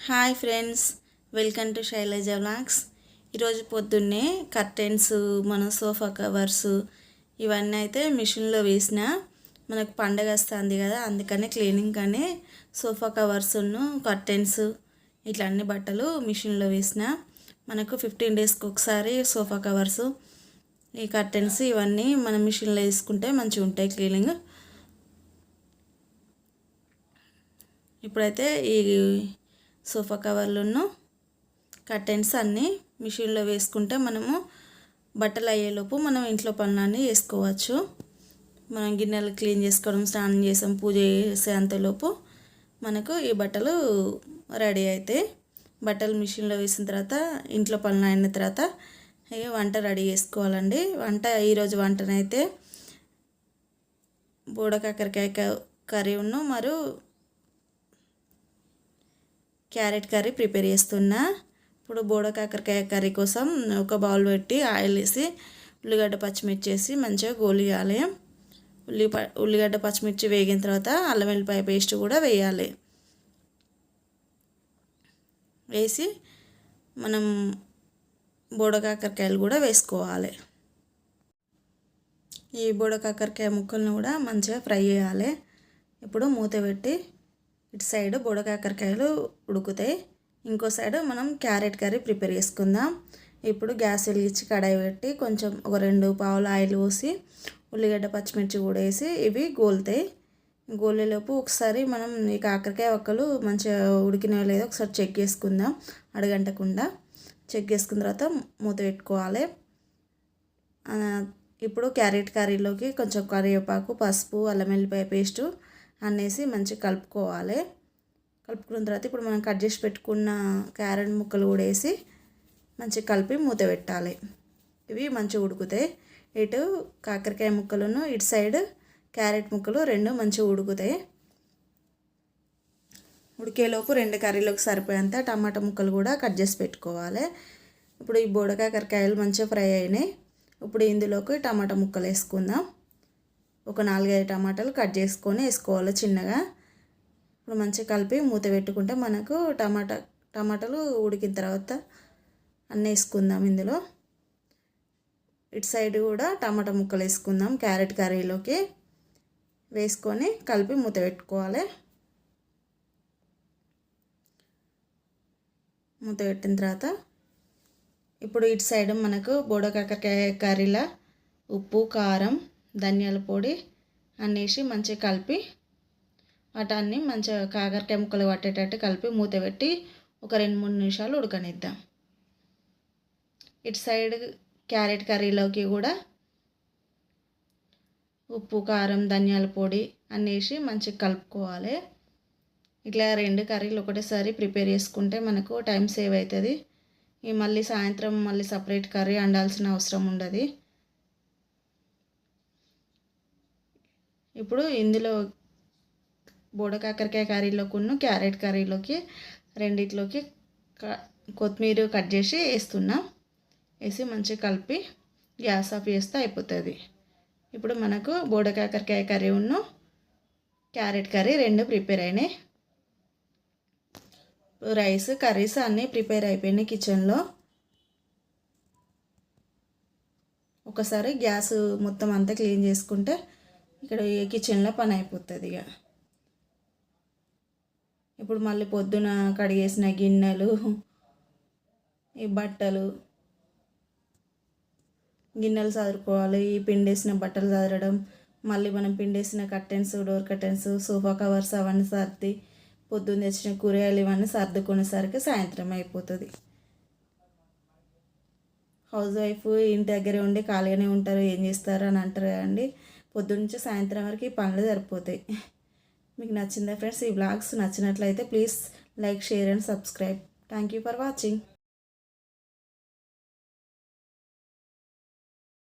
Hi friends welcome to Sailaja vlogs. ఈరోజు పొద్దున్నే curtains మన సోఫా కవర్స్ ఇవన్నీ అయితే మిషన్లో వేసిన మనకు పండగ వస్తుంది కదా అందుకనే క్లీనింగ్ కానీ సోఫా కవర్స్ను కర్టెన్స్ ఇట్లా అన్ని బట్టలు మిషన్లో వేసిన మనకు ఫిఫ్టీన్ డేస్కి ఒకసారి సోఫా కవర్స్ ఈ కర్టెన్స్ ఇవన్నీ మనం మిషన్లో వేసుకుంటే మంచిగా ఉంటాయి క్లీనింగ్. ఇప్పుడైతే ఈ సోఫా కవర్లను కర్టెన్స్ అన్నీ మిషన్లో వేసుకుంటే మనము బట్టలు అయ్యేలోపు మనం ఇంట్లో పనులన్నీ వేసుకోవచ్చు. మనం గిన్నెలు క్లీన్ చేసుకోవడం స్నానం చేసాం పూజ చేసే అంతలోపు మనకు ఈ బట్టలు రెడీ అవుతాయి బట్టలు మిషన్లో వేసిన తర్వాత ఇంట్లో పనులు అయిన తర్వాత ఇక వంట రెడీ చేసుకోవాలండి. వంట ఈరోజు వంటనైతే బూడకాకరకాయ కర్రీ ఉన్ను మరియు క్యారెట్ కర్రీ ప్రిపేర్ చేస్తున్నా. ఇప్పుడు బోడ కాకరకాయ కర్రీ కోసం ఒక బౌల్ పెట్టి ఆయిల్ వేసి ఉల్లిగడ్డ పచ్చిమిర్చి వేసి మంచిగా గోలియాలి. ఉల్లి ఉల్లిగడ్డ పచ్చిమిర్చి వేగిన తర్వాత అల్లం వెల్లిపాయ పేస్ట్ కూడా వేయాలి. వేసి మనం బోడ కాకరకాయలు కూడా వేసుకోవాలి. ఈ బోడ కాకరకాయ ముక్కలను కూడా మంచిగా ఫ్రై చేయాలి. ఇప్పుడు మూత పెట్టి ఇటు సైడ్ బుడకాకరకాయలు ఉడుకుతాయి. ఇంకో సైడ్ మనం క్యారెట్ కర్రీ ప్రిపేర్ చేసుకుందాం. ఇప్పుడు గ్యాస్ వెలిగించి కడాయి పెట్టి కొంచెం ఒక రెండు పావులు ఆయిల్ పోసి ఉల్లిగడ్డ పచ్చిమిర్చి కూడా వేసి ఇవి గోలుతాయి. గోలేలోపు ఒకసారి మనం ఈ కాకరకాయ ఒక్కలు మంచిగా ఉడికిన లేదో ఒకసారి చెక్ చేసుకుందాం అడగంటకుండా. చెక్ చేసుకున్న తర్వాత మూత పెట్టుకోవాలి. ఇప్పుడు క్యారెట్ కర్రీలోకి కొంచెం కరివేపాకు పసుపు అల్లం వెల్లిపాయ పేస్టు అనేసి మంచిగా కలుపుకోవాలి. కలుపుకున్న తర్వాత ఇప్పుడు మనం కట్ చేసి పెట్టుకున్న క్యారెట్ ముక్కలు కూడా వేసి మంచిగా కలిపి మూత పెట్టాలి. ఇవి మంచిగా ఉడుకుతాయి. ఇటు కాకరకాయ ముక్కలను ఇటు సైడ్ క్యారెట్ ముక్కలు రెండు మంచిగా ఉడుకుతాయి. ఉడికేలోపు రెండు కర్రీలోకి సరిపోయేంత టమాటా ముక్కలు కూడా కట్ చేసి పెట్టుకోవాలి. ఇప్పుడు ఈ బోడకాకరకాయలు మంచిగా ఫ్రై అయినాయి. ఇప్పుడు ఇందులోకి టమాటా ముక్కలు వేసుకుందాం. ఒక నాలుగైదు టమాటాలు కట్ చేసుకొని వేసుకోవాలి చిన్నగా. ఇప్పుడు మంచిగా కలిపి మూత పెట్టుకుంటే మనకు టమాటా టమాటాలు ఉడికిన తర్వాత అన్నీ వేసుకుందాం ఇందులో. ఇటు సైడ్ కూడా టమాటా ముక్కలు వేసుకుందాం క్యారెట్ కర్రీలోకి. వేసుకొని కలిపి మూత పెట్టుకోవాలి. మూత పెట్టిన తర్వాత ఇప్పుడు ఇటు సైడ్ మనకు బోడకాకరకాయ కర్రీలా ఉప్పు కారం ధనియాల పొడి అనేసి మంచిగా కలిపి వాటాన్ని మంచిగా కాకరకాయ ముక్కలు పట్టేటట్టు కలిపి మూత పెట్టి ఒక రెండు మూడు నిమిషాలు ఉడకనిద్దాం. ఇటు సైడ్ క్యారెట్ కర్రీలోకి కూడా ఉప్పు కారం ధనియాల పొడి అనేసి మంచిగా కలుపుకోవాలి. ఇట్లా రెండు కర్రీలు ఒకటేసారి ప్రిపేర్ చేసుకుంటే మనకు టైం సేవ్ అవుతుంది. ఈ మళ్ళీ సాయంత్రం మళ్ళీ సపరేట్ కర్రీ వండాల్సిన అవసరం ఉండదు. ఇప్పుడు ఇందులో బోడకాకరకాయ కర్రీలోకి క్యారెట్ కర్రీలోకి రెండిట్లోకి కొత్తిమీర కట్ చేసి వేస్తున్నాం. వేసి మంచిగా కలిపి గ్యాస్ ఆఫ్ చేస్తే అయిపోతుంది. ఇప్పుడు మనకు బోడకాకరకాయ కర్రీ ఉన్న క్యారెట్ కర్రీ రెండు ప్రిపేర్ అయినాయి. రైస్ కర్రీస్ అన్నీ ప్రిపేర్ అయిపోయినాయి కిచెన్లో. ఒకసారి గ్యాస్ మొత్తం అంతా క్లీన్ చేసుకుంటే ఇక్కడ కిచెన్లో పని అయిపోతుంది ఇక. ఇప్పుడు మళ్ళీ పొద్దున కడిగేసిన గిన్నెలు ఈ బట్టలు గిన్నెలు చదువుకోవాలి ఈ పిండేసిన బట్టలు చదరడం మళ్ళీ మనం పిండేసిన curtains door curtains sofa covers అవన్నీ సర్ది పొద్దున్న తెచ్చిన కూరగాయలు ఇవన్నీ సర్దుకునేసరికి సాయంత్రం అయిపోతుంది. హౌస్ వైఫ్ ఇంటి దగ్గరే ఉండి ఖాళీగానే ఉంటారు ఏం చేస్తారు అని అంటారు కదండి. పొద్దున్నుంచి సాయంత్రం వరకు ఈ పనులు సరిపోతాయి. మీకు నచ్చిందా ఫ్రెండ్స్ ఈ బ్లాగ్స్ నచ్చినట్లయితే please like share and subscribe. Thank you for watching.